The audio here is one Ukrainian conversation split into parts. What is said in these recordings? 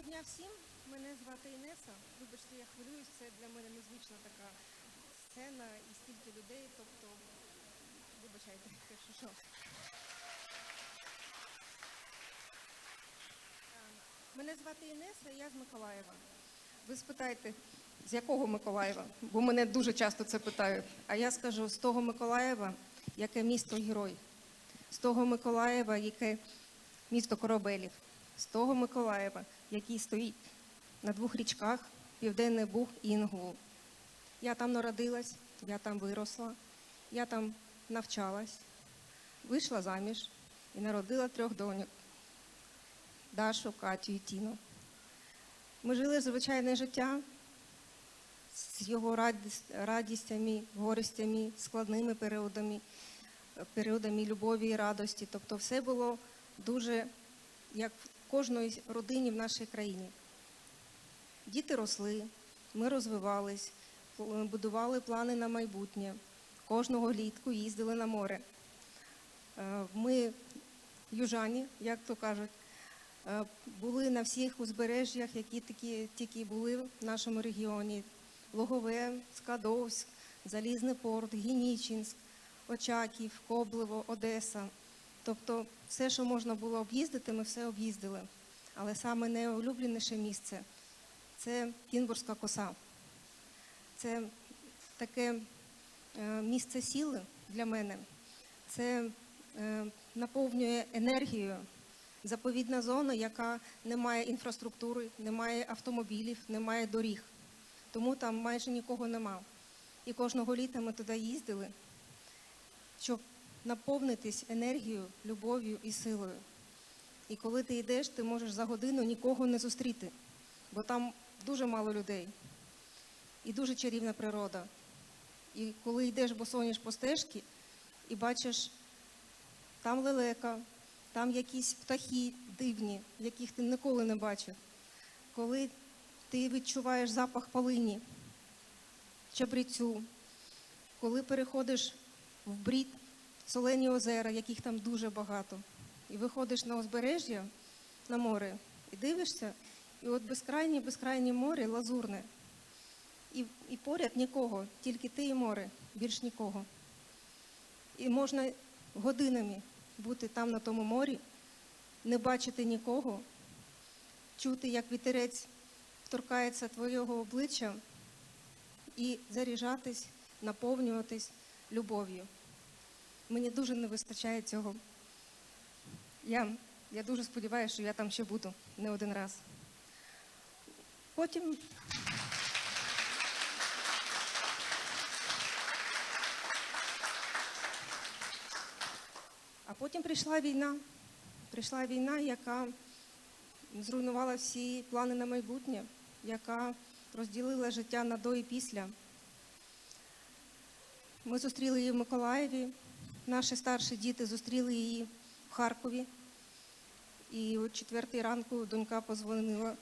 Доброго дня всім. Мене звати Інеса. Вибачте, я хвилююсь. Це для мене незвична така сцена і стільки людей. Тобто, вибачайте, якщо що. Ем, Мене звати Інеса, я з Миколаєва. Ви спитаєте, з якого Миколаєва? Бо мене дуже часто це питають. А я скажу з того Миколаєва, яке місто герой, з того Миколаєва, яке місто корабелів, з того Миколаєва, який стоїть на двох річках Південний Буг і Інгул. Я там народилась, я там виросла, я там навчалась, вийшла заміж і народила трьох доньок Дашу, Катю і Тіну. Ми жили звичайне життя з його радістями, горестями, складними періодами, періодами любові і радості. Тобто все було дуже як кожної родині в нашій країні. Діти росли, ми розвивались, будували плани на майбутнє. Кожного літку їздили на море. Е, Ми, южані, як то кажуть, е, були на всіх узбережжях, які такі, тільки були в нашому регіоні. Логове, Скадовськ, Залізний порт, Генічинськ, Очаків, Коблево, Одеса. Тобто все, що можна було об'їздити, ми все об'їздили. Але саме найулюбленіше місце це Кінбурзька коса. Це таке е, місце сили для мене. Це е, наповнює енергією. Заповідна зона, яка не має інфраструктури, не має автомобілів, не має доріг. Тому там майже нікого нема. І кожного літа ми туди їздили, щоб наповнитись енергією, любов'ю і силою. І коли ти йдеш, ти можеш за годину нікого не зустріти, бо там дуже мало людей і дуже чарівна природа. І коли йдеш босоніж по стежці і бачиш там лелека, там якісь птахи дивні, яких ти ніколи не бачив. Коли ти відчуваєш запах полині, чабрецю, коли переходиш в брід, солені озера, яких там дуже багато, і виходиш на узбережжя, на море, і дивишся, і от безкрайнє, безкрайнє море, лазурне. І, і поряд нікого, тільки ти і море, більш нікого. І можна годинами бути там на тому морі, не бачити нікого, чути, як вітерець торкається твого обличчя і заряджатись, наповнюватись любов'ю. Мені дуже не вистачає цього. Я, я дуже сподіваюся, що я там ще буду не один раз. Потім А потім прийшла війна. Прийшла війна, яка зруйнувала всі плани на майбутнє, яка розділила життя на до і після. Ми зустріли її в Миколаєві, наші старші діти зустріли її в Харкові. І о четвертій ранку донька позвонила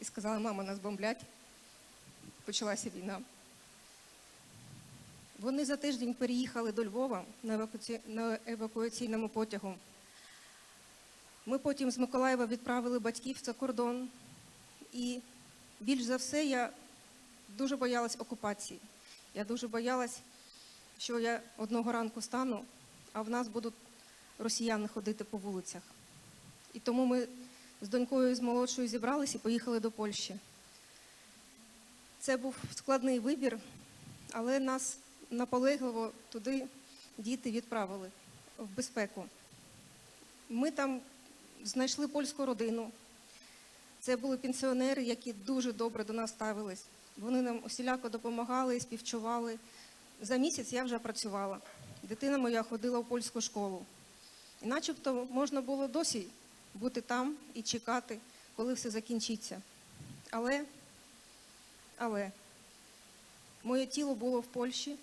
і сказала, мама, нас бомблять. Почалася війна. Вони за тиждень переїхали до Львова на, евакуаці... на евакуаційному потягу. Ми потім з Миколаєва відправили батьків за кордон. І більш за все я дуже боялась окупації. Я дуже боялась, що я одного ранку стану, а в нас будуть росіяни ходити по вулицях. І тому ми з донькою і з молодшою зібралися і поїхали до Польщі. Це був складний вибір, але нас наполегливо туди діти відправили в безпеку. Ми там знайшли польську родину. Це були пенсіонери, які дуже добре до нас ставились. Вони нам усіляко допомагали, співчували. За місяць я вже працювала. Дитина моя ходила в польську школу. І начебто можна було досі бути там і чекати, коли все закінчиться. Але, але моє тіло було в Польщі,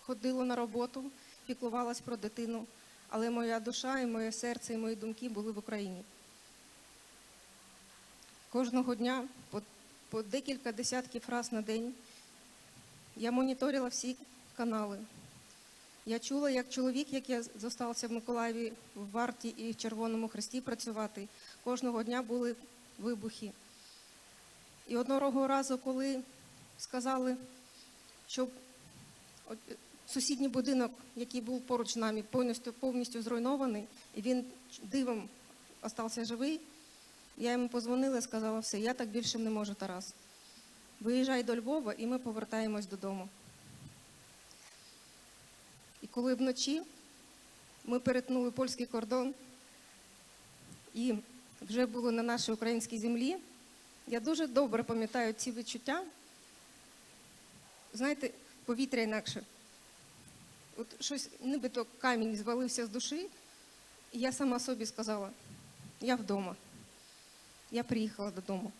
ходило на роботу, піклувалась про дитину, але моя душа і моє серце, і мої думки були в Україні. Кожного дня по, по декілька десятків раз на день я моніторила всі канали. Я чула, як чоловік, який зостався в Миколаєві в варті і в Червоному Хресті працювати, кожного дня були вибухи. І одного разу, коли сказали, що сусідній будинок, який був поруч з нами, повністю, повністю зруйнований, і він дивом остався живий, я йому позвонила і сказала, все, я так більше не можу, Тарас. Виїжджай до Львова, і ми повертаємось додому. І коли вночі ми перетнули польський кордон і вже були на нашій українській землі, я дуже добре пам'ятаю ці відчуття. Знаєте, повітря інакше. От щось, нібито камінь звалився з душі, і я сама собі сказала, я вдома. Я приїхала додому.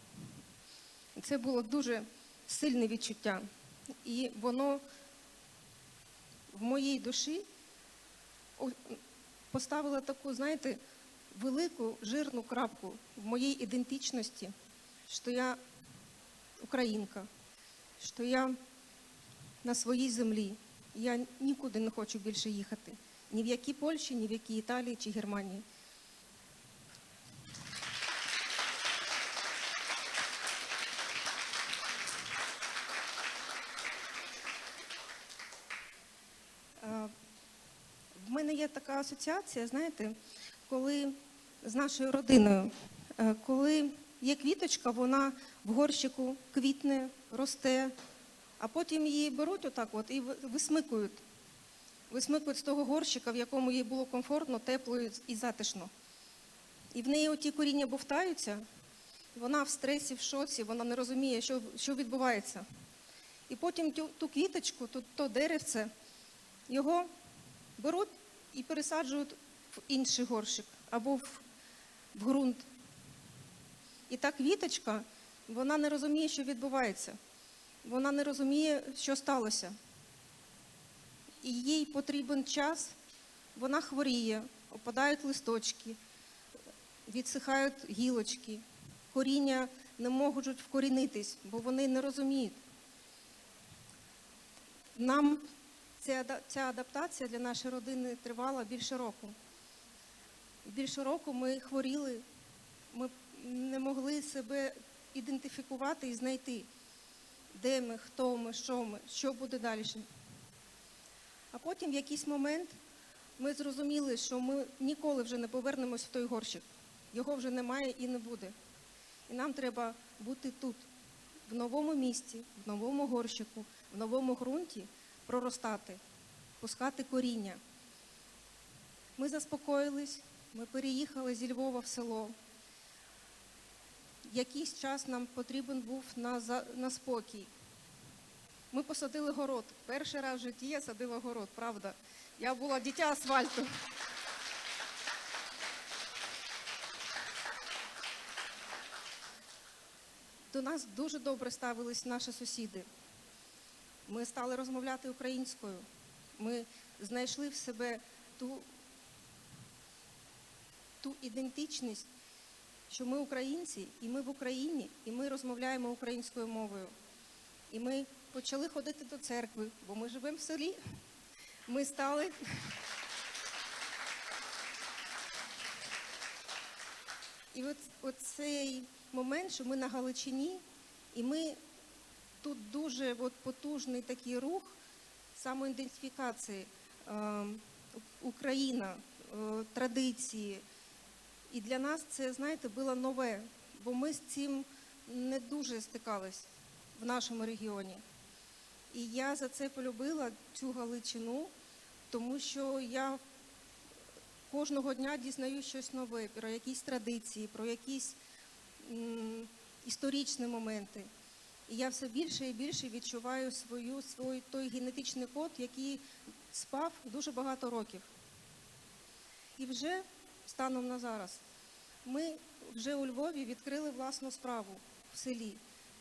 Це було дуже сильне відчуття. І воно в моїй душі поставило таку, знаєте, велику жирну крапку в моїй ідентичності, що я українка, що я на своїй землі. Я нікуди не хочу більше їхати. Ні в якій Польщі, ні в якій Італії чи Германії. Е, В мене є така асоціація, знаєте, коли з нашою родиною, е, коли є квіточка, вона в горщику квітне, росте, а потім її беруть отак от і висмикують. Висмикують з того горщика, в якому їй було комфортно, тепло і- затишно. І в неї оті коріння бовтаються, вона в стресі, в шоці, вона не розуміє, що, що відбувається. І потім ту, ту квіточку, ту, то деревце, його беруть і пересаджують в інший горщик або в, в ґрунт. І та квіточка, вона не розуміє, що відбувається. Вона не розуміє, що сталося. І їй потрібен час, вона хворіє, опадають листочки, відсихають гілочки, коріння не можуть вкорінитись, бо вони не розуміють. Нам ця, адаптація для нашої родини тривала більше року. Більше року ми хворіли, ми не могли себе ідентифікувати і знайти, де ми, хто ми, що ми, що буде далі. А потім в якийсь момент ми зрозуміли, що ми ніколи вже не повернемось в той горщик. Його вже немає і не буде. І нам треба бути тут, в новому місці, в новому горщику, в новому ґрунті, проростати, пускати коріння. Ми заспокоїлись, ми переїхали зі Львова в село. Якийсь час нам потрібен був на, на спокій. Ми посадили город. Перший раз в житті я садила город, правда. Я була дитя асфальту. До нас дуже добре ставились наші сусіди. Ми стали розмовляти українською. Ми знайшли в себе ту, ту ідентичність, що ми українці, і ми в Україні, і ми розмовляємо українською мовою. І ми почали ходити до церкви, бо ми живемо в селі. Ми стали. І от, от цей момент, що ми на Галичині, і ми тут дуже от, потужний такий рух самоідентифікації. Е, Україна, е, традиції. І для нас це, знаєте, було нове, бо ми з цим не дуже стикались в нашому регіоні. І я за це полюбила цю Галичину, тому що я кожного дня дізнаю щось нове про якісь традиції, про якісь м, історичні моменти. І я все більше і більше відчуваю свою, свій той генетичний код, який спав дуже багато років. І вже станом на зараз ми вже у Львові відкрили власну справу в селі.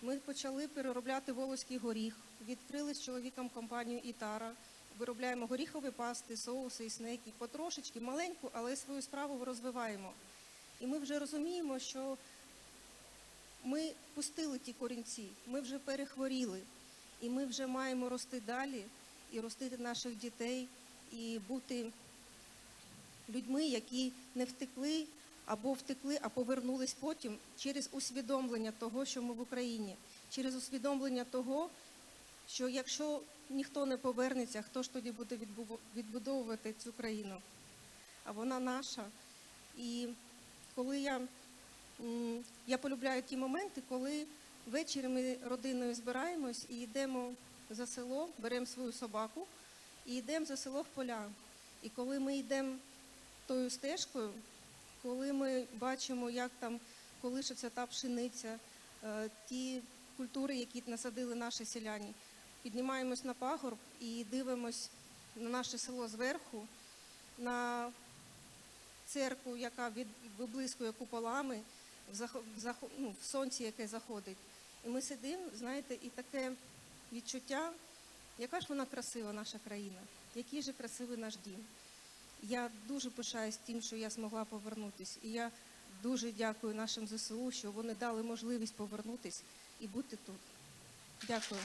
Ми почали переробляти волоський горіх, відкрили з чоловіком компанію Ітара, виробляємо горіхові пасти, соуси і снеки. Потрошечки, маленьку, але свою справу розвиваємо. І ми вже розуміємо, що ми пустили ті корінці, ми вже перехворіли, і ми вже маємо рости далі і ростити наших дітей, і бути людьми, які не втекли або втекли, а повернулись потім через усвідомлення того, що ми в Україні, через усвідомлення того, що якщо ніхто не повернеться, хто ж тоді буде відбудовувати цю країну? А вона наша. І коли я, я полюбляю ті моменти, коли ввечері ми родиною збираємось і йдемо за село, беремо свою собаку і йдемо за село в поля. І коли ми йдемо тою стежкою, коли ми бачимо, як там колишиться та пшениця, е, ті культури, які насадили наші селяні, піднімаємось на пагорб і дивимось на наше село зверху, на церкву, яка від, виблискує куполами в, ну, в сонці, яке заходить. І ми сидимо, знаєте, і таке відчуття, яка ж вона красива, наша країна, який же красивий наш дім. Я дуже пишаюсь тим, що я змогла повернутися. І я дуже дякую нашим ЗСУ, що вони дали можливість повернутися і бути тут. Дякую.